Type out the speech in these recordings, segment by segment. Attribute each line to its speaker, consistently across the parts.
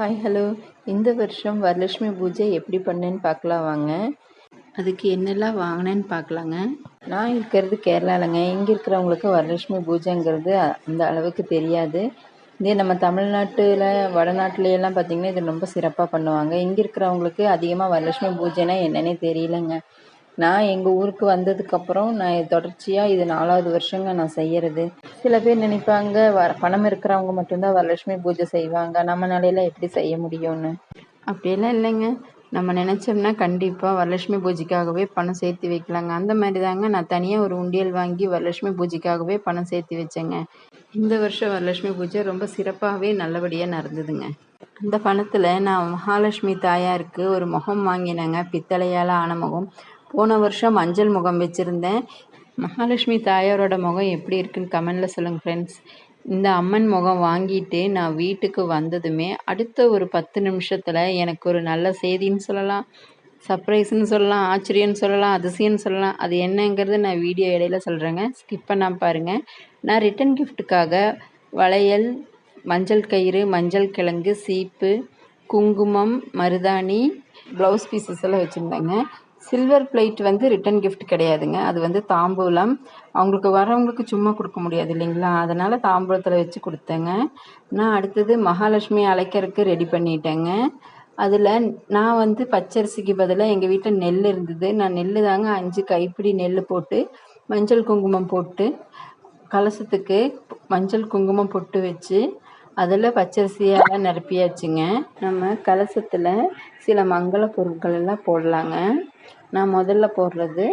Speaker 1: Hi hello இந்த வருஷம் வரலட்சுமி பூஜை எப்படி பண்ணேன்னு பார்க்கலாம் வாங்க. அதுக்கு என்னெல்லாம் வாங்கினேன்னு பார்க்கலாங்க. நான் இருக்கிறது கேரளாலங்க. இங்கே இருக்கிறவங்களுக்கு வரலட்சுமி பூஜைங்கிறது அந்த அளவுக்கு தெரியாது. இதே நம்ம தமிழ்நாட்டில் வடநாட்டிலையெல்லாம் பார்த்திங்கன்னா இது ரொம்ப சிறப்பாக பண்ணுவாங்க. இங்கே இருக்கிறவங்களுக்கு அதிகமாக வரலட்சுமி பூஜைனா என்னன்னே தெரியலங்க. நான் எங்கள் ஊருக்கு வந்ததுக்கப்புறம் நான் தொடர்ச்சியாக இது நாலாவது வருஷங்க நான் செய்கிறது சில பேர் நினைப்பாங்க வ பணம் இருக்கிறவங்க மட்டும்தான் வரலட்சுமி பூஜை செய்வாங்க. நம்ம நிலையில எப்படி செய்ய முடியும்னு. அப்படியெல்லாம் இல்லைங்க. நம்ம நினச்சோம்னா கண்டிப்பாக வரலட்சுமி பூஜைக்காகவே பணம் சேர்த்து வைக்கலாங்க. அந்த மாதிரி தாங்க நான் தனியாக ஒரு உண்டியல் வாங்கி வரலட்சுமி பூஜைக்காகவே பணம் சேர்த்து வச்சேங்க. இந்த வருஷம் வரலட்சுமி பூஜை ரொம்ப சிறப்பாகவே நல்லபடியாக நடந்ததுங்க. அந்த பணத்தில் நான் மகாலட்சுமி தாயாருக்கு ஒரு முகம் வாங்கினேங்க. பித்தளையால் ஆன முகம். போன வருஷம் மஞ்சள் முகம் வச்சுருந்தேன். மகாலட்சுமி தாயாரோட முகம் எப்படி இருக்குன்னு கமெண்டில் சொல்லுங்கள் ஃப்ரெண்ட்ஸ் இந்த அம்மன் முகம் வாங்கிட்டு நான் வீட்டுக்கு வந்ததுமே அடுத்த ஒரு பத்து நிமிஷத்தில் எனக்கு ஒரு நல்ல செய்தின்னு சொல்லலாம். சர்ப்ரைஸ்னு சொல்லலாம் ஆச்சரியன்னு சொல்லலாம் அதிசயம்னு சொல்லலாம். அது என்னங்கிறது நான் வீடியோ இடையில சொல்கிறேங்க ஸ்கிப் பண்ணாமல் பாருங்கள் நான் ரிட்டன் கிஃப்ட்டுக்காக வளையல் மஞ்சள் கயிறு மஞ்சள் கிழங்கு சீப்பு குங்குமம் மருதாணி ப்ளவுஸ் பீசஸ் எல்லாம் வச்சுருந்தேங்க. சில்வர் பிளேட் வந்து ரிட்டன் கிஃப்ட் கிடையாதுங்க. அது வந்து தாம்பூலம். அவங்களுக்கு வரவங்களுக்கு சும்மா கொடுக்க முடியாது இல்லைங்களா? அதனால் தாம்பூலத்தில் வச்சு கொடுத்தேங்க. நான் அடுத்தது மகாலட்சுமி அழைக்கிறதுக்கு ரெடி பண்ணிட்டேங்க. அதில் நான் வந்து பச்சரிசிக்கு பதிலாக எங்கள் வீட்டில் நெல் இருந்தது. நான் நெல் தாங்க அஞ்சு கைப்பிடி நெல் போட்டு மஞ்சள் குங்குமம் போட்டு கலசத்துக்கு மஞ்சள் குங்குமம் பொட்டு வச்சு அதில் பச்சரிசியெல்லாம் நிரப்பியாச்சுங்க. நம்ம கலசத்தில் சில மங்கள பொருட்கள் எல்லாம் போடலாங்க. நான் முதல்ல போடுறது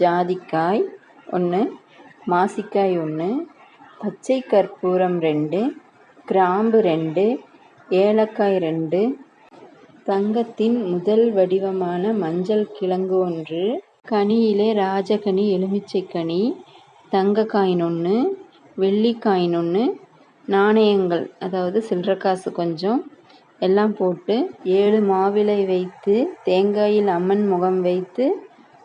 Speaker 1: ஜாதிக்காய் ஒன்று மாசிக்காய் ஒன்று பச்சை கற்பூரம் ரெண்டு கிராம்பு ரெண்டு ஏலக்காய் ரெண்டு தங்கத்தின் முதல் வடிவமான மஞ்சள் கிழங்கு ஒன்று கனியிலே ராஜகனி எலுமிச்சை கனி தங்கக்காயின் ஒன்று வெள்ளிக்காயின் ஒன்று நாணயங்கள் அதாவது சில்லற காசு கொஞ்சம் எல்லாம் போட்டு ஏழு மாவிலை வைத்து தேங்காயில் அம்மன் முகம் வைத்து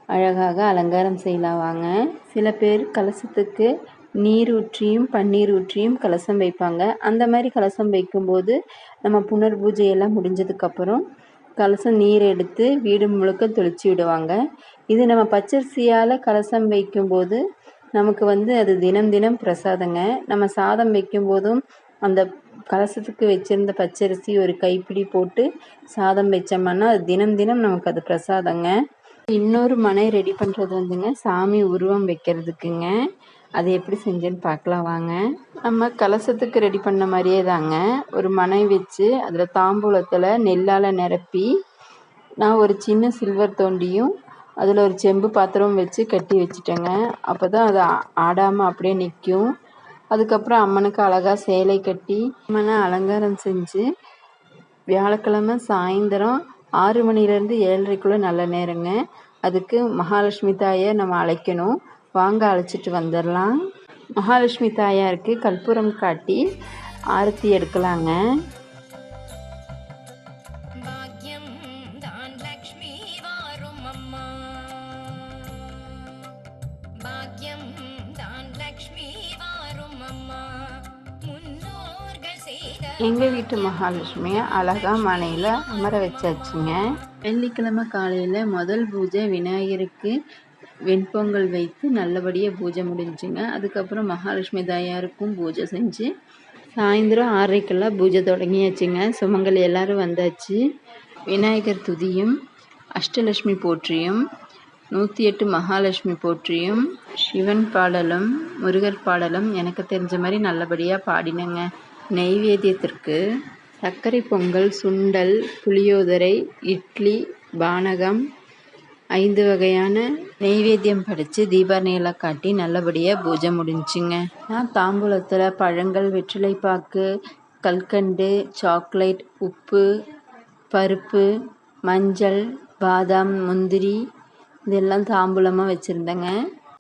Speaker 1: அழகாக அலங்காரம் செய்யலாவாங்க சில பேர் கலசத்துக்கு நீர் ஊற்றியும் பன்னீர் ஊற்றியும் கலசம் வைப்பாங்க. அந்த மாதிரி கலசம் வைக்கும்போது நம்ம புனர் பூஜையெல்லாம் முடிஞ்சதுக்கப்புறம் கலசம் நீர் எடுத்து வீடு முழுக்க தெளித்து விடுவாங்க. இது நம்ம பச்சரிசியால் கலசம் வைக்கும்போது நமக்கு வந்து அது தினம் தினம் பிரசாதங்க. நம்ம சாதம் வைக்கும்போதும் அந்த கலசத்துக்கு வச்சுருந்த பச்சரிசி ஒரு கைப்பிடி போட்டு சாதம் வச்சோம்னா அது தினம் தினம் நமக்கு அது பிரசாதங்க. இன்னொரு மனை ரெடி பண்ணுறது வந்துங்க சாமி உருவம் வைக்கிறதுக்குங்க. அது எப்படி செஞ்சேன்னு பார்க்கலாம் வாங்க. நம்ம கலசத்துக்கு ரெடி பண்ண மாதிரியே தாங்க. ஒரு மனை வச்சு அதில் தாம்பூலத்தில் நெல்லால் நிரப்பி நான் ஒரு சின்ன சில்வர் தோண்டியும் அதில் ஒரு செம்பு பாத்திரம் வச்சு கட்டி வச்சுட்டேங்க. அப்போ தான் அது ஆடாமல் அப்படியே நிற்கும் அதுக்கப்புறம் அம்மனுக்கு அழகாக சேலை கட்டி அம்மனை அலங்காரம் செஞ்சு வியாழக்கிழமை சாயந்தரம் ஆறு மணிலேருந்து ஏழரைக்குள்ளே நல்ல நேரங்க. அதுக்கு மகாலட்சுமி தாயை நம்ம அழைக்கணும். வாங்க அழைச்சிட்டு வந்துடலாம். மகாலட்சுமி தாயாருக்கு கற்பூரம் காட்டி ஆரத்தி எடுக்கலாங்க. எங்கள் வீட்டு மகாலட்சுமியை அழகாக மனையில் அமர வச்சாச்சுங்க. வெள்ளிக்கிழமை காலையில் முதல் பூஜை விநாயகருக்கு வெண்பொங்கல் வைத்து நல்லபடியாக பூஜை முடிஞ்சுங்க. அதுக்கப்புறம் மகாலட்சுமி தாயாருக்கும் பூஜை செஞ்சு சாயந்தரம் ஆறரைக்கெல்லாம் பூஜை தொடங்கியாச்சுங்க. சுமங்கல் எல்லோரும் வந்தாச்சு. விநாயகர் துதியும் அஷ்டலட்சுமி போற்றியும் நூற்றி எட்டு மகாலட்சுமி போற்றியும் சிவன் பாடலும் முருகர் பாடலும் எனக்கு தெரிஞ்ச மாதிரி நல்லபடியாக பாடினேங்க. நெய்வேத்தியத்திற்கு சர்க்கரை பொங்கல் சுண்டல் புளியோதரை இட்லி பானகம் ஐந்து வகையான நெய்வேத்தியம் படைத்து தீபாவளியெல்லாம் காட்டி நல்லபடியாக பூஜை முடிஞ்சுங்க. நான் தாம்பூலத்தில் பழங்கள் வெற்றிலைப்பாக்கு கல்கண்டு சாக்லேட் உப்பு பருப்பு மஞ்சள் பாதாம் முந்திரி இதெல்லாம் தாம்பூலமாக வச்சுருந்தேங்க.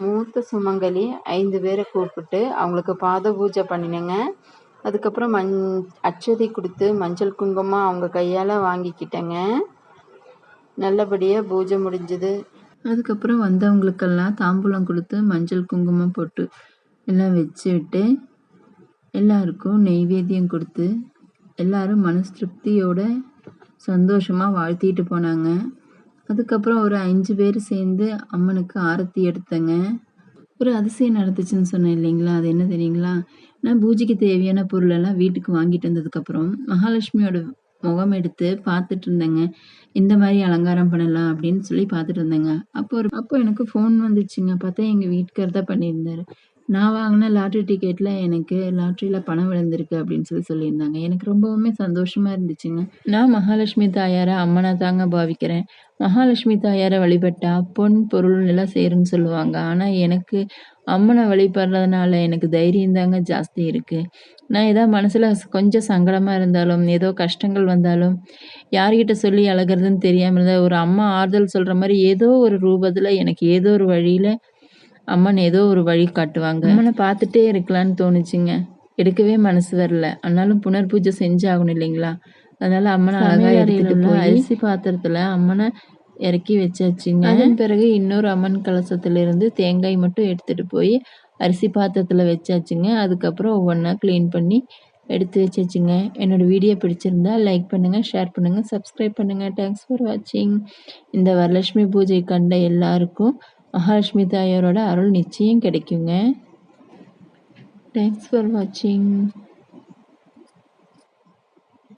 Speaker 1: மூத்த சுமங்கலி ஐந்து பேரை கூப்பிட்டு அவங்களுக்கு பாத பூஜை பண்ணினேங்க. அதுக்கப்புறம் மஞ் அட்சதை கொடுத்து மஞ்சள் குங்குமம் அவங்க கையால் வாங்கிக்கிட்டேங்க. நல்லபடியாக பூஜை முடிஞ்சது. அதுக்கப்புறம் வந்தவங்களுக்கெல்லாம் தாம்பூலம் கொடுத்து மஞ்சள் குங்குமம் போட்டு எல்லாம் வச்சு விட்டு எல்லாருக்கும் நெய்வேத்தியம் கொடுத்து
Speaker 2: எல்லாரும் மனசு திருப்தியோட சந்தோஷமாக வாழ்த்திட்டு போனாங்க. அதுக்கப்புறம் ஒரு அஞ்சு பேர் சேர்ந்து அம்மனுக்கு ஆரத்தி எடுத்தங்க. ஒரு அதிசயம் நடந்துச்சுன்னு சொன்னேன் இல்லைங்களா? அது என்ன தெரியுங்களா? நான் பூஜைக்கு தேவையான பொருளெல்லாம் வீட்டுக்கு வாங்கிட்டு வந்ததுக்கப்புறம் மகாலட்சுமியோட முகம் எடுத்து பார்த்துட்டு இருந்தேங்க. இந்த மாதிரி அலங்காரம் பண்ணலாம் அப்படின்னு சொல்லி பார்த்துட்டு இருந்தேங்க. அப்போ ஒரு அப்போ எனக்கு ஃபோன் வந்துச்சுங்க. பார்த்தா எங்கள் வீட்டுக்கார் தான் பண்ணியிருந்தாரு. நான் வாங்கின லாட்ரி டிக்கெட்டில் எனக்கு லாட்ரியில் பணம் விழுந்திருக்கு அப்படின்னு சொல்லி சொல்லியிருந்தாங்க. எனக்கு ரொம்பவுமே சந்தோஷமாக இருந்துச்சுங்க. நான் மகாலட்சுமி தாயாரை அம்மனா தாங்க பாவிக்கிறேன். மகாலட்சுமி தாயாரை வழிபட்டா பொன் பொருள் எல்லாம் சேரும்னு சொல்லுவாங்க. ஆனால் எனக்கு அம்மனை வழிபடுறதுனால எனக்கு தைரியம் தாங்க ஜாஸ்தி இருக்குது நான் ஏதாவது மனசில் கொஞ்சம் சங்கடமாக இருந்தாலும் ஏதோ கஷ்டங்கள் வந்தாலும் யார்கிட்ட சொல்லி அழகிறதுன்னு தெரியாமல் இருந்தால் ஒரு அம்மா ஆறுதல் சொல்கிற மாதிரி ஏதோ ஒரு ரூபத்தில் எனக்கு ஏதோ ஒரு வழியில் அம்மன் ஏதோ ஒரு வழி காட்டுவாங்க. அம்மனை பார்த்துட்டே இருக்கலான்னு தோணுச்சுங்க. எடுக்கவே மனசு வரல. ஆனாலும் புனர் பூஜை செஞ்சாகணும் இல்லைங்களா? அதனால அம்மனை அழகா எடுத்துட்டு போய் அரிசி பாத்திரத்துல அம்மனை இறக்கி வச்சாச்சுங்க. அதன் பிறகு இன்னொரு அம்மன் கலசத்துல இருந்து தேங்காய் மட்டும் எடுத்துட்டு போய் அரிசி பாத்திரத்துல வச்சாச்சுங்க. அதுக்கப்புறம் ஒவ்வொன்றா க்ளீன் பண்ணி எடுத்து வச்சாச்சுங்க. என்னோட வீடியோ பிடிச்சிருந்தா லைக் பண்ணுங்க ஷேர் பண்ணுங்க சப்ஸ்கிரைப் பண்ணுங்க. தேங்க்ஸ் ஃபார் வாட்சிங் இந்த வரலட்சுமி பூஜை கண்ட எல்லாருக்கும் மகாலட்சுமி தாயாரோட அருள் நிச்சயம் கிடைக்குங்க. தேங்க்ஸ் ஃபார் வாட்சிங்